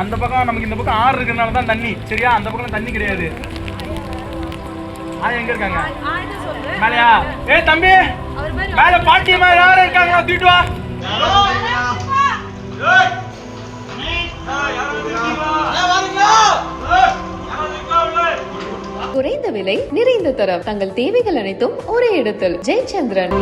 அந்த பக்கம் நமக்கு இந்த பக்கம் ஆறு இருக்கிறனால தான் தண்ணி. சரியா? அந்த பக்கம் தண்ணி கிடையாது. ஆ எங்க இருக்காங்க? மேலையா? ஏய் தம்பி! அவர் மாதிரி மேல யாரும் இருக்காங்க தூக்கிட்டு வா. குறைந்த விலை நிறைந்த தரம். தங்கள் தேவைகள் அனைத்தும் ஒரே இடத்தில். ஜெயச்சந்திரன்.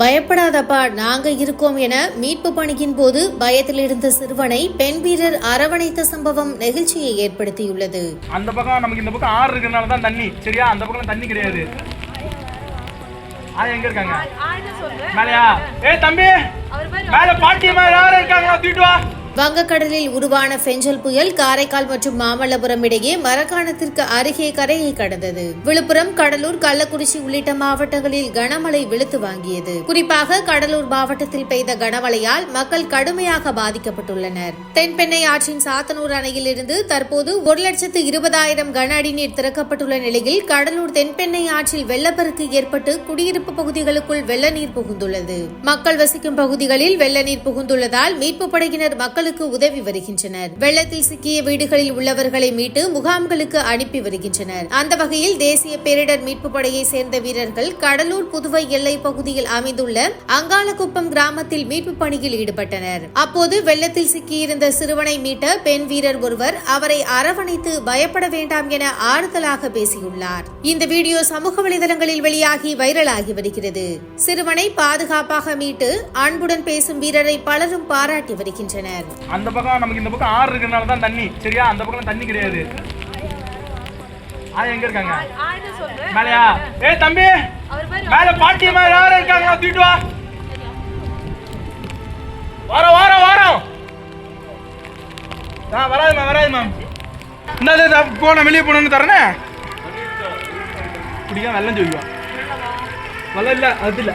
பயப்படாதப்பா நாங்க இருக்கோம் என மீட்பு பணியின் போது பயத்தில் இருந்த சிறுவனை பெண் வீரர் அரவணைத்த சம்பவம் நெகிழ்ச்சியை ஏற்படுத்தியுள்ளது. அந்த பக்கம் நமக்கு இந்த பக்கம் ஆறு இருக்கிறனால தான் தண்ணி. சரியா? அந்த பக்கம் தண்ணி கிடையாது. எங்க இருக்காங்க? மேலையா? ஏய் தம்பி! மேல பாட்டியம்மா யாரும் இருக்காங்க? தூக்கிட்டு வா. வங்கக்கடலில் உருவான பெஞ்சல் புயல் காரைக்கால் மற்றும் மாமல்லபுரம் இடையே மரக்காணத்திற்கு அருகே கரையை கடந்தது. விழுப்புரம் கடலூர் கள்ளக்குறிச்சி உள்ளிட்ட மாவட்டங்களில் கனமழை வெளுத்து வாங்கியது. குறிப்பாக கடலூர் மாவட்டத்தில் பெய்த கனமழையால் மக்கள் கடுமையாக பாதிக்கப்பட்டுள்ளனர். தென்பெண்ணை ஆற்றின் சாத்தனூர் அணையில் இருந்து தற்போது ஒரு லட்சத்து இருபதாயிரம் கன அடி நீர் திறக்கப்பட்டுள்ள நிலையில் கடலூர் தென்பெண்ணை ஆற்றில் வெள்ளப்பெருக்கு ஏற்பட்டு குடியிருப்பு பகுதிகளுக்குள் வெள்ள நீர் புகுந்துள்ளது. மக்கள் வசிக்கும் பகுதிகளில் வெள்ள நீர் புகுந்துள்ளதால் மீட்பு படையினர் மக்களுக்கு உதவி வருகின்றனர். வெள்ளத்தில் சிக்கிய வீடுகளில் உள்ளவர்களை மீட்டு முகாம்களுக்கு அனுப்பி வருகின்றனர். அந்த வகையில் தேசிய பேரிடர் மீட்பு படையை சேர்ந்த வீரர்கள் கடலூர் புதுவை எல்லை பகுதியில் அமைந்துள்ள அங்காளக்குப்பம் கிராமத்தில் மீட்பு பணியில் ஈடுபட்டனர். அப்போது வெள்ளத்தில் சிக்கியிருந்த சிறுவனை மீட்ட பெண் வீரர் ஒருவர் அவரை அரவணைத்து பயப்பட வேண்டாம் என ஆறுதலாக பேசியுள்ளார். இந்த வீடியோ சமூக வலைதளங்களில் வெளியாகி வைரலாகி வருகிறது. சிறுவனை பாதுகாப்பாக மீட்டு அன்புடன் பேசும் வீரரை பலரும் பாராட்டி வருகின்றனர். அந்த பக்கம் நமக்கு இந்த பக்கம் ஆறு இருக்கிறனால தான் தண்ணி. சரியா? அந்த பக்கம் தண்ணி கிடையாது. ஆ எங்க இருக்காங்க? மேலையா? ஏய் தம்பி! அவர் மாதிரி மேல யாரும் இருக்காங்க? தூக்கிட்டு வா. வாரம் வாரம் வாரம். ஆ வராது மேம் வராது மேம். இந்த போன வெளியே போனோன்னு தரேனே? குடிக்க வெள்ளம் சொல்லுவா. வெள்ளம் இல்லை அது இல்லை.